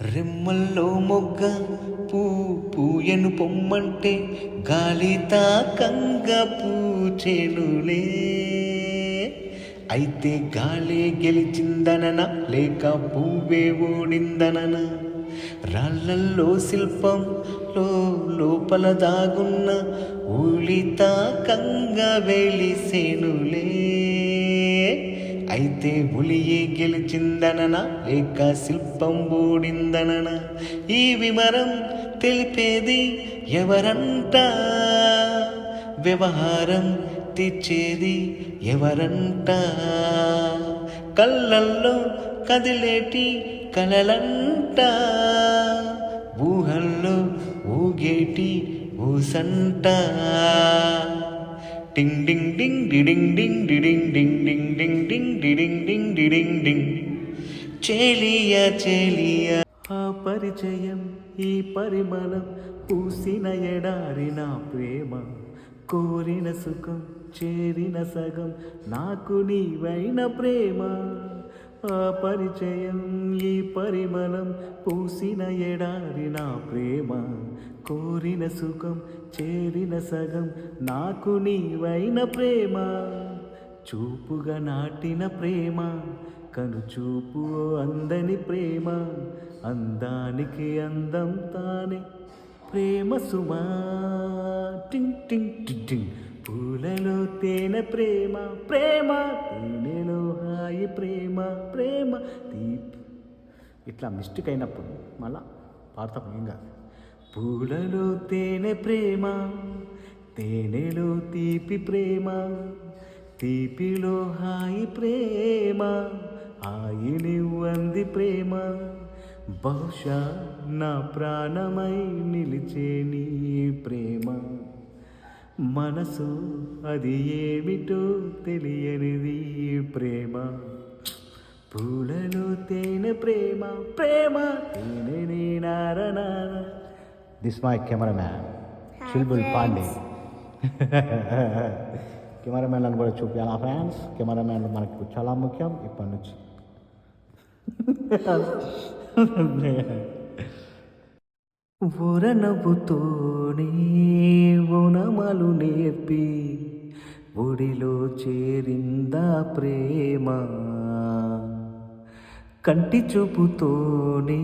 రెమ్మల్లో మొగ్గ పూ పూయను పొమ్మంటే గాలి తాకంగ పూచేనులే. అయితే గాలి గెలిచిందనన లేక పువ్వే ఓడిందనన రాళ్ళల్లో శిల్పం లో లోపల దాగున్న ఊళిత కంగ వెలిసేనులే అయితే ఉలియే గెలిచిందనన లేక శిల్పం ఓడిందనన ఈ వివరం తెలిపేది ఎవరంట వ్యవహారం తెచ్చేది ఎవరంట కళ్ళల్లో కదిలేటి కలలంట ఊహల్లో ఊగేటి ఊసంట టింగ్ డింగ్ డింగ్ డిడింగ్ డింగ్ డిడింగ్ డింగ్ డింగ్ డింగ్ డింగ్ డిడింగ్ డింగ్ డిడింగ్ డింగ్ చేలియ చేలియ. ఆ పరిచయం ఈ పరిమళం పూసిన ఎడారి నా ప్రేమ. కోరిన సుఖం చేరిన సగం నాకు నీవైన ప్రేమ. ఆ పరిచయం ఈ పరిమళం పూసిన ఎడారి నా ప్రేమ. కోరిన సుఖం చేరిన సగం నాకు నీవైన ప్రేమ. చూపుగా నాటిన ప్రేమ కనుచూపు అందని ప్రేమ అందానికి అందం తానే ప్రేమ సుమా. టింగ్ టింగ్ టింగ్ టింగ్. పూలలో తేనె ప్రేమ ప్రేమ తేనెలో హాయి ప్రేమ ప్రేమ తీపి. ఇట్లా మిస్టేక్ అయినప్పుడు మళ్ళా పాడతాం ఏం కాదు. పూలలో తేనె ప్రేమ తేనెలో తీపి ప్రేమ తీపిలో హాయి ప్రేమ హాయిని అంది ప్రేమ. బహుశా నా ప్రాణమై నిలిచే నీ ప్రేమ. మనసు అది ఏమిటో తెలియనిది ప్రేమ. పూలలో తేనె ప్రేమ ప్రేమ తేనె నీ నారన this my cameraman Chulbul Pandey కెమెరామ్యాన్లను కూడా చూపించాలా. ఫ్యాన్స్ కెమెరామ్యాన్ మనకు చాలా ముఖ్యం. ఇప్పటి నుంచి. ఊరనవ్వుతోనే ఓనమాలు నేర్పి ఒడిలో చేరిందా ప్రేమ? కంటి చూపుతోనే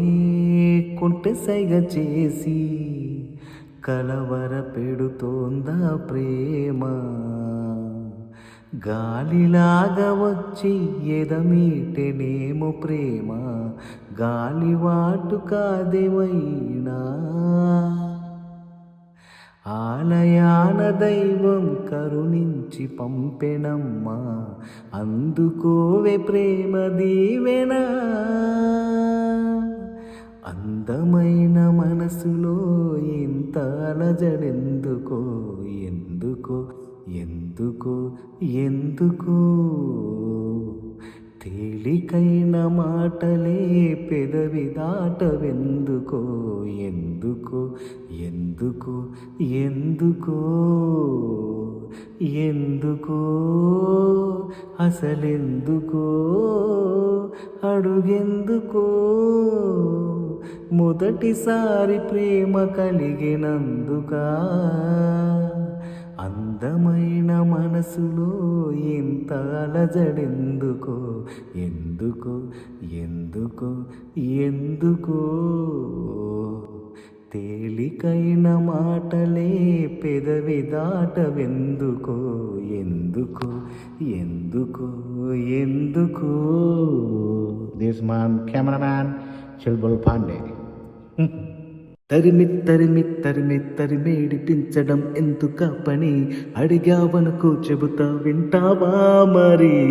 కుంటె సైగ చేసి కలవర పెడుతోందా ప్రేమ? గాలిలాగా వచ్చి ఎదమీటెనేమో ప్రేమ గాలివాటు కాదేవైనా ఆలయాన దైవం కరుణించి పంపెనమ్మా అందుకోవే ప్రేమ దీవెనా? అందమైన మనసులో ఇంత అలజడెందుకో ఎందుకో ఎందుకో ఎందుకో? తేలికైన మాటలే పెదవి దాటవెందుకో? ఎందుకో ఎందుకో ఎందుకో? ఎందుకో? అసలెందుకో? అడుగెందుకో? మొదటిసారి ప్రేమ కలిగినందుకా? అందమైన మనసులో ఇంత అలజడెందుకో ఎందుకో ఎందుకో ఎందుకో. తేలికైన మాటలే పెదవి దాటవెందుకో ఎందుకో ఎందుకో ఎందుకో. This man cameraman Chulbul Pandey తరిమి తరిమి తరిమి తరిమేడిపించడం ఎందుక పని? అడిగావనుకో చెబుతా వింటావా మరి?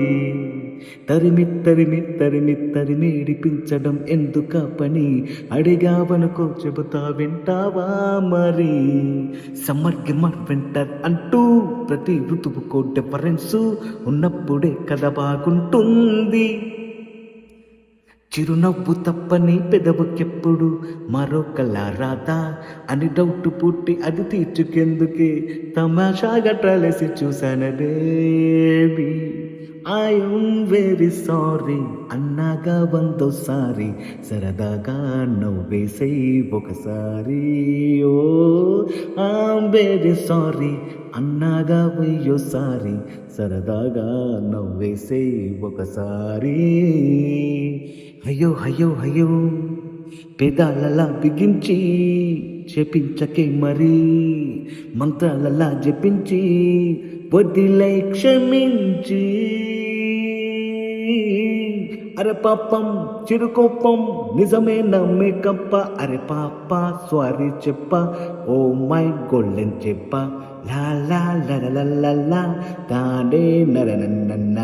తరిమి తరిమి తరిమి తరిమేడిపించడం ఎందుక పని? అడిగావనుకో చెబుతా వింటావా మరి? సమ్మర్ గిమ్మర్ వింటర్ అంటూ ప్రతి ఋతువుకో డిఫరెన్సు ఉన్నప్పుడే కథ బాగుంటుంది. చిరునవ్వు తప్పని పెదవుకెప్పుడు మరొకలా రాదా? అని డౌట్ పుట్టి అది తీర్చుకెందుకే? తమాషాగా ట్రలసి చూశానదేవి ఐఎమ్ వెరీ సారీ అన్నాగా వందోసారి సరదాగా నవ్వేసే ఒకసారి. ఓ ఐఎమ్ వెరీ సారీ అన్నాగా వెయ్యోసారి సరదాగా నవ్వేసే ఒకసారి. అయ్యో అయ్యో అయ్యో. పెదాలలా బిగించి చెప్పించకే మరి. మంత్రాలలా జపించి వదిలై క్షమించి. అరే పాపం చిరుకోపం నిజమే నమ్మే కప్ప అరే పాప స్వారీ చెప్ప ఓ మై గోల్డెన్ చెప్ప లా లా లా లా లా లా లా తానే నర నన్న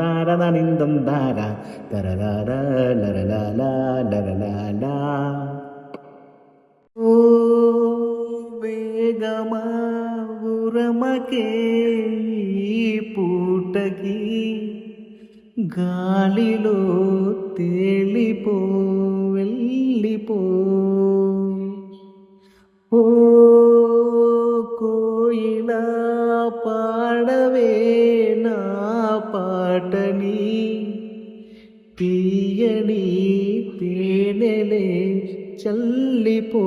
దారదనిందం దార దరదర లరలా లరలా ఓ వేగమా ఉరమకే గాలిలో తేలిపో వెళ్ళిపో ఓ కోయిలా పాడవే నా పాటని తీయని తేనెలే చల్లిపో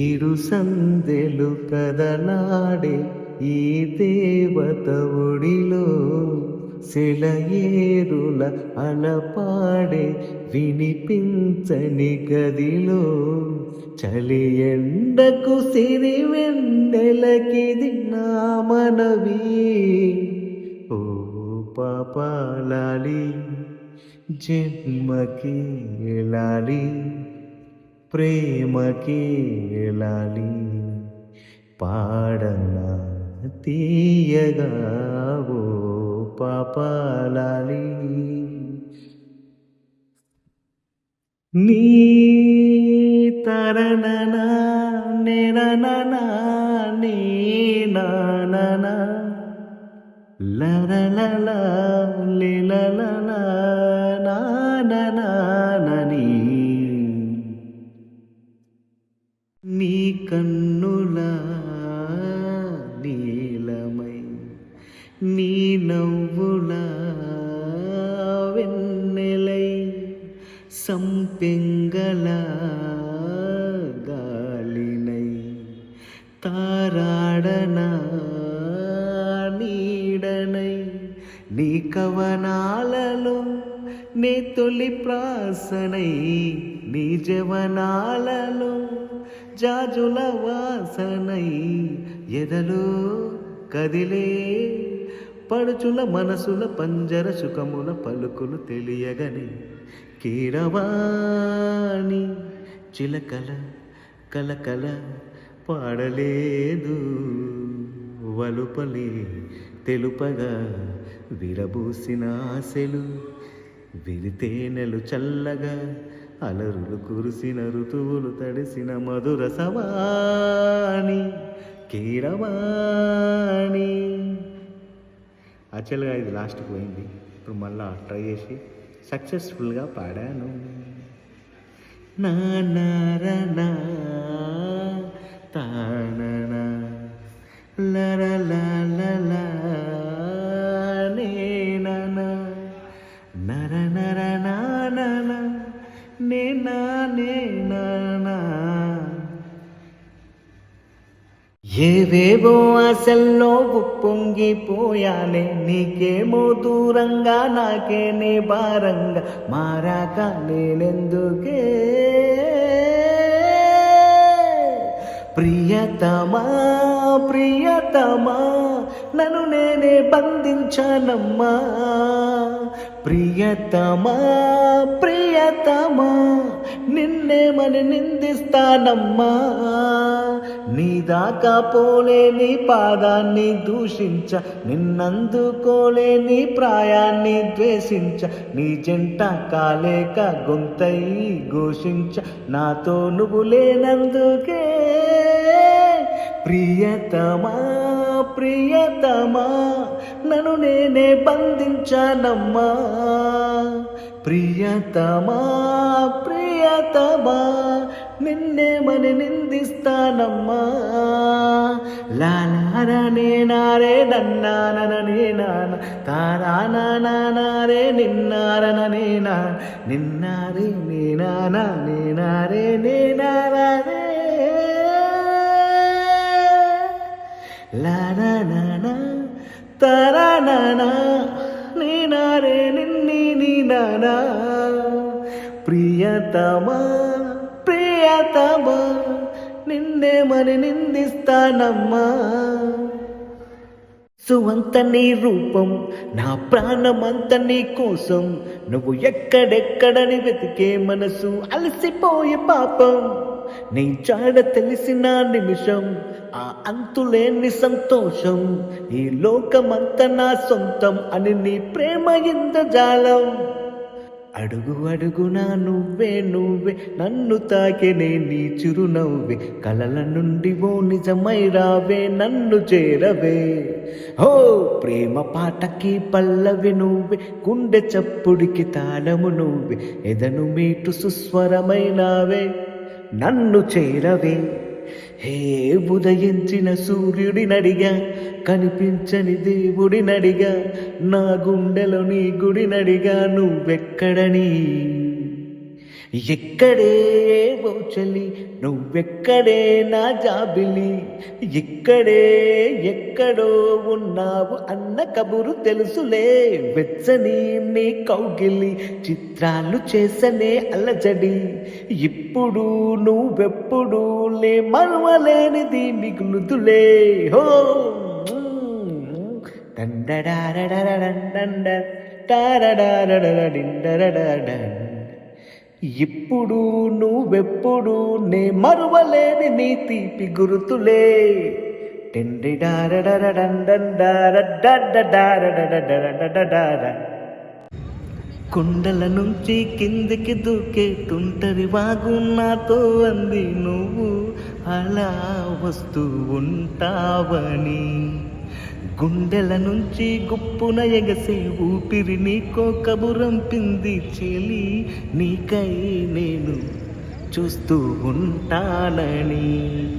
ఇరు సందెలు కదలాడే ఈ దేవత ఒడిలో సెలయేరుల అలపాడే వినిపించని గదిలో చలి ఎండకు సిరి వెన్నెలకిది నా మనవి. ఓ పాపాలాలి జన్మకి లాలి ప్రేమకి లాలి పాడన తీయగా ఓ పాపాలాలి. నీ తరణన నిరణన నీ నానన. లరలల నీడనై నీ కవనాలలో నే తొలి ప్రాసనై నీ జవనాలలో జాజుల వాసనై ఎదలో కదిలే పడుచుల మనసుల పంజర సుఖముల పలుకులు తెలియగని కీరవాణి చిలకల కలకల పాడలేదు వలుపలే తెలుపగా విరబూసిన ఆశలు విరితేనెలు చల్లగా అలరులు కురిసిన ఋతువులు తడిసిన మధుర సవాణి కీరవాణి యాక్చువల్గా ఇది లాస్ట్కి పోయింది ఇప్పుడు మళ్ళా ట్రై చేసి సక్సెస్ఫుల్గా పాడాను నా నారనా తాననా లరలలలా ఏవేవో ఆశల్లో ఉప్పొంగిపోయానే నీకేమో దూరంగా నాకేనే భారంగా మారాక నేనెందుకే? ప్రియతమా ప్రియతమా నన్ను నేనే బంధించానమ్మా. ప్రియతమా ప్రియతమా నిన్నేమని నిందిస్తానమ్మా. నీ దాకా పోలేని పాదాన్ని దూషించ నిన్నందుకోలేని ప్రాయాన్ని ద్వేషించ నీ జంట కాలేక గొంతై ఘోషించ నాతో నువ్వు లేనందుకే ప్రియతమా. ప్రియతమా నన్ను నేనే బంధించానమ్మా. ప్రియతమా ప్రియతమా నిన్నే మని నిందిస్తానమ్మా. లాలారనే నారే నన్నాననే నాన తారానానారే నిన్నారననే నా నిన్నారే నేనానా నేనారే నేనారే లానా తరానా నేనారే నిన్ని నీ నానా. ప్రియతమా ప్రియతమా నిన్నే మరి నిందిస్తానమ్మా. సువంత నీ రూపం నా ప్రాణమంత నీ కోసం నువ్వు ఎక్కడెక్కడని వెతికే మనసు అలసిపోయే పాపం. నీ చాడ తెలిసిన నిమిషం ఆ అంతులేని సంతోషం ఈ లోకమంత నా సొంతం అని నీ ప్రేమ ఇంద్రజాలం అడుగు అడుగునా నువ్వే నువ్వే నన్ను తాకినే నీ చిరునవ్వే కలల నుండి ఓ నిజమై రావే నన్ను చేరవే. హో ప్రేమ పాటకి పల్లవి నువ్వే గుండె చప్పుడికి తాళము నువ్వే ఎదను మీటు సుస్వరమైనావే నన్ను చేరవే. హే ఉదయించిన సూర్యుడినడిగా కనిపించని దేవుడినడిగా నా గుండెలో నీ గుడినడిగా నువ్వెక్కడని ఎక్కడే ఓ చలి నువ్వెక్కడే నా జాబిలి. ఇక్కడే ఎక్కడో ఉన్నావు అన్న కబురు తెలుసులే వెచ్చని నీ కౌగిలి. చిత్రాలు చేసనే అలజడి. ఇప్పుడు నువ్వెప్పుడు లే మరవలేనిది మిగులుదులే. హో! డండడారడరడండ టారడారడరడిండరడడన్. ఇప్పుడు నువ్వెప్పుడు నే మరువలేని నీ తీపి గురుతులే. కుండల నుంచి కిందికి దూకేటుంటరి వాగు నాతో అంది నువ్వు. అలా వస్తూ ఉంటావని. గుండెల నుంచి గుప్పున ఎగసే ఊపిరి నీకో కబురంపింది చెలి. నీకై నేను చూస్తూ ఉంటానని.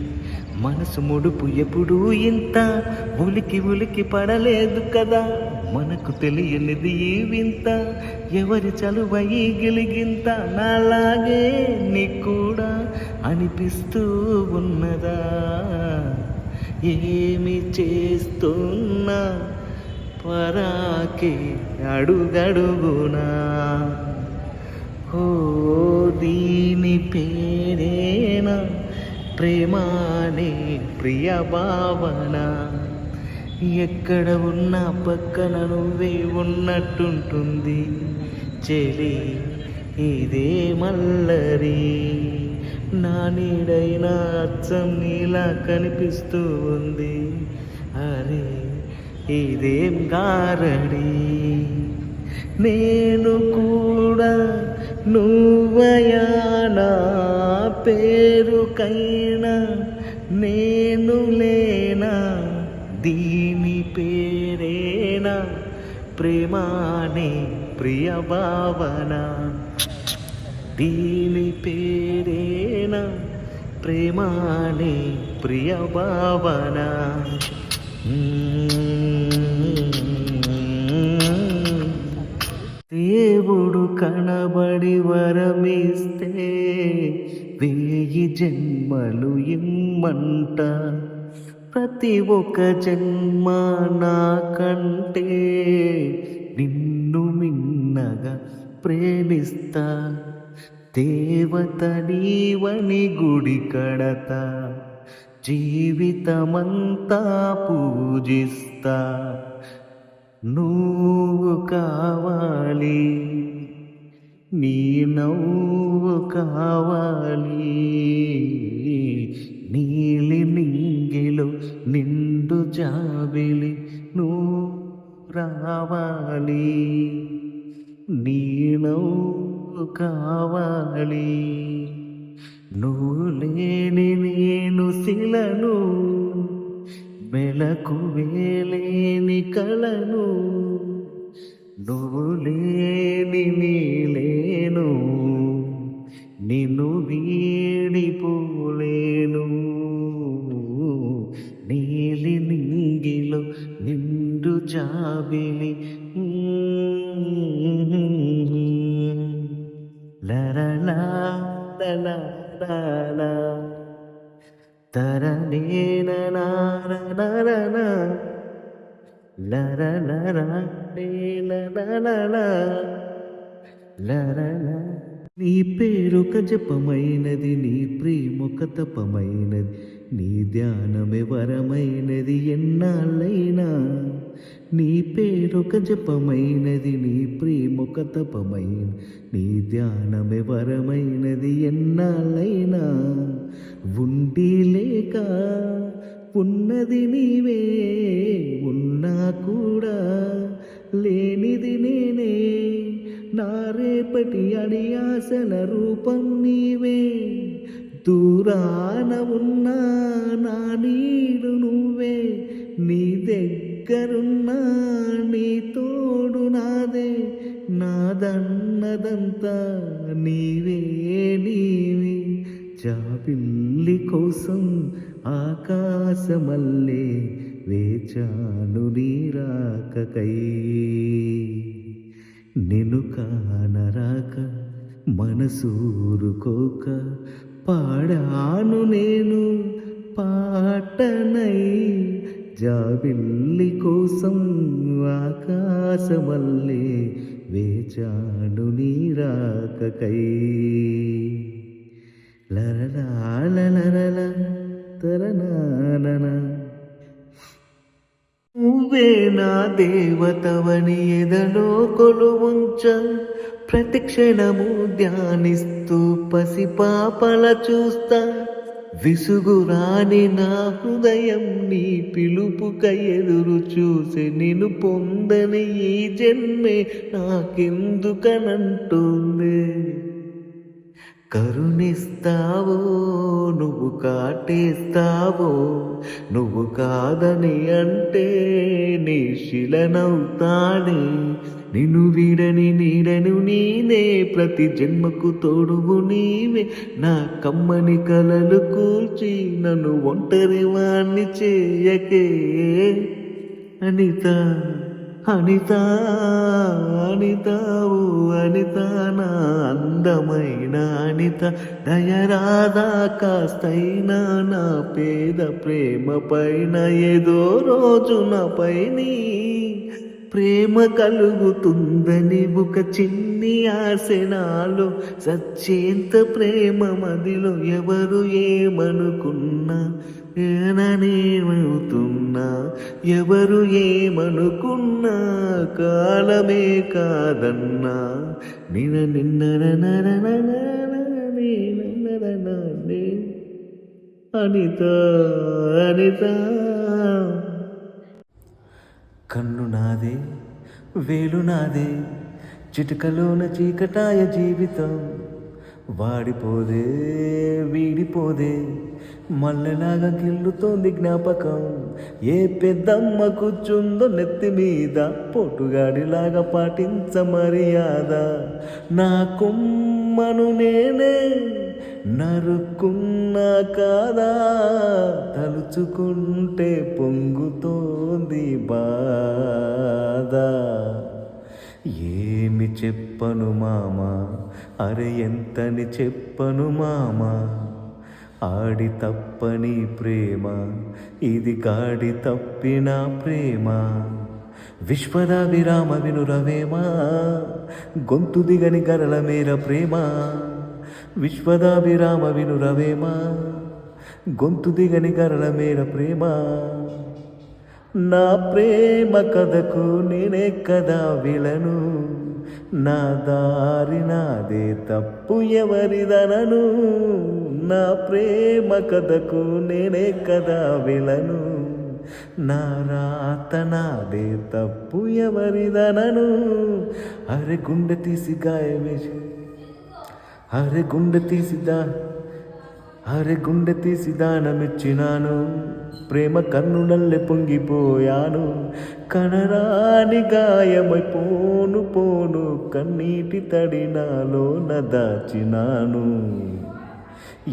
మనసు ముడుపు ఎప్పుడూ ఇంత ఉలికి ఉలికి పడలేదు కదా. మనకు తెలియనిది ఈ వింత. ఎవరి చలువ ఈ గిలిగింత నాలాగే నీకు కూడా అనిపిస్తూ ఉన్నదా? ఏమి చేస్తున్నా? పరాకే అడుగడుగునా? ఓ దీని పేరేనా? ప్రేమానే ప్రియ భావన ఎక్కడ ఉన్నా పక్కన నువ్వే ఉన్నట్టుంటుంది. చెలి ఇదే మల్లరి. నా నీడైన అచ్చం నీలా కనిపిస్తూ ఉంది. అరే ఇదేం గారడి నేను కూడా నువ్వయానా పేరుకైనా నేను లేనా? దీని పేరేనా? ప్రేమానే ప్రియ భావన దీని పేరేనా ప్రేమాని ప్రియ భావన దేవుడు కనబడి వరమిస్తే వేయి జన్మలు ఇమ్మంట. ప్రతి ఒక్క జన్మ నాకంటే నిన్ను మిన్నగా ప్రేమిస్తా. దేవత నీవని గుడి కడత జీవితమంతా పూజిస్తా. నువ్వు కావాలి నీ నవ్వు కావాలి నీలి నింగిలో నిండు జాబిలి నువ్వు రావాలి. నీ నవ్వు కావాలి. నువ్వు లేని నేను శిలను మెలకు వేలేని కళను నువ్వు లేని నేను నీ ధ్యానమే వరమైనది ఎన్నాళ్ళైనా? నీ పేరొక జపమైనది నీ ప్రేమొక తపమైన. నీ ధ్యానమే వరమైనది ఎన్నాళ్ళైనా? ఉండి లేక ఉన్నది నీవే ఉన్నా కూడా లేనిది నేనే. నా రేపటి అడియాసన రూపం నీవే. దూరాన ఉన్నా నా నీడు నువ్వే నీ దగ్గరున్నా నీ తోడు నాదే. నాదన్నదంతా నీవే నీవే. చాపిల్లి కోసం ఆకాశమల్లే వేచాను నీరాకకై నిన్ను కానరాక మనసూరుకోక పాడాను నేను పాటనై జాబిల్లి కోసం ఆకాశమల్లే వేచాడు నీరాకకై లరలాలరల తరనానన. నువ్వే నా దేవతవని ఎదలో కొలువుంచ ప్రతి క్షణము ధ్యానిస్తూ పసిపాపల చూస్తా. విసుగురాని నా హృదయం నీ పిలుపుక ఎదురు చూసి నిన్ను పొందని ఈ జన్మే నాకెందుకనంటుంది? కరుణిస్తావో నువ్వు కాటేస్తావో నువ్వు కాదని అంటే నీ శిలనవుతానే నిన్ను వీడని నీడను నీనే ప్రతి జన్మకు తోడువు నీవే. నా కమ్మని కలలు కూల్చి నన్ను ఒంటరి వాణ్ణి చేయకే. అనిత అనిత అనిత ఓ అనిత నా అందమైన అనిత. దయరాధా కాస్తైనా నా పేద ప్రేమ పైన ఏదో రోజు నాపై నీ ప్రేమ కలుగుతుందని ఒక చిన్ని ఆశనాలు సచ్చేంత ప్రేమ మదిలో ఎవరు ఏమనుకున్నా నేననేమవుతున్నా? ఎవరు ఏమనుకున్నా? కాలమే కాదన్నా. నిన నిన్న అనిత అనిత. కన్ను నాదే వేలు నాదే చిటికలోన చీకటాయ జీవితం వాడిపోదే వీడిపోదే మల్లెలాగా గిల్లుతోంది జ్ఞాపకం. ఏ పెద్దమ్మ కూర్చుందో నెత్తి మీద పొట్టుగాడిలాగా పాటించ మర్యాద నా కుమ్మను నేనే నరుక్కున్నా కాదా తలుచుకుంటే పొంగుతో ఉంది బాధ. ఏమి చెప్పను మామ? అరే ఎంతని చెప్పను మామ? ఆడి తప్పని ప్రేమ ఇది గాడి తప్పిన ప్రేమ. విశ్వద విరామ వినురవేమా? గొంతు దిగని గరల మేర ప్రేమ? విశ్వద విరామ వినురవేమా? గొంతు దిగని గరల మేర ప్రేమ? నా ప్రేమ కథకు నేనే కదా విలను. నా దారి నాదే తప్పు ఎవరిదనను. నా ప్రేమ కథకు నేనే కదా విలను. నా రాత నాదే తప్పు ఎవరిదనను. అరే గుండె తీసి గాయమేసి అరే గుండె తీసి దా అరే గుండె తీసి దానమిచ్చినాను. ప్రేమ కన్నునల్లె పొంగిపోయాను. కనరాని గాయమై పోను. పోను కన్నీటి తడినాలో దాచినాను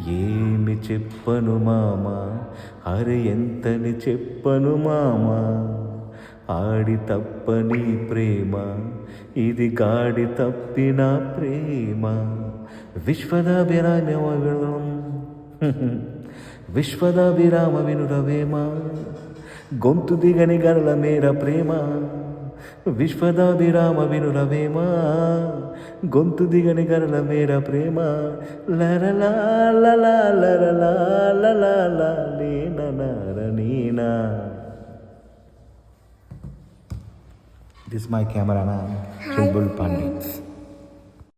ఏమి చెప్పను మామ? అరే ఎంతని చెప్పను మామ? ఆడి తప్పని ప్రేమ. ఇది గాడి తప్పిన ప్రేమ. విశ్వదాభిరామ్యం విశ్వద విరామ వినురవేమ గొంతు దిగని గనుల మేర ప్రేమ. విశ్వద విరామ వినురవేమ గొంతు దిగని గనుల మేర ప్రేమ. లరలా లలా లరలా లలా లా లేన నర Neena this my cameraman Chulbul Pandit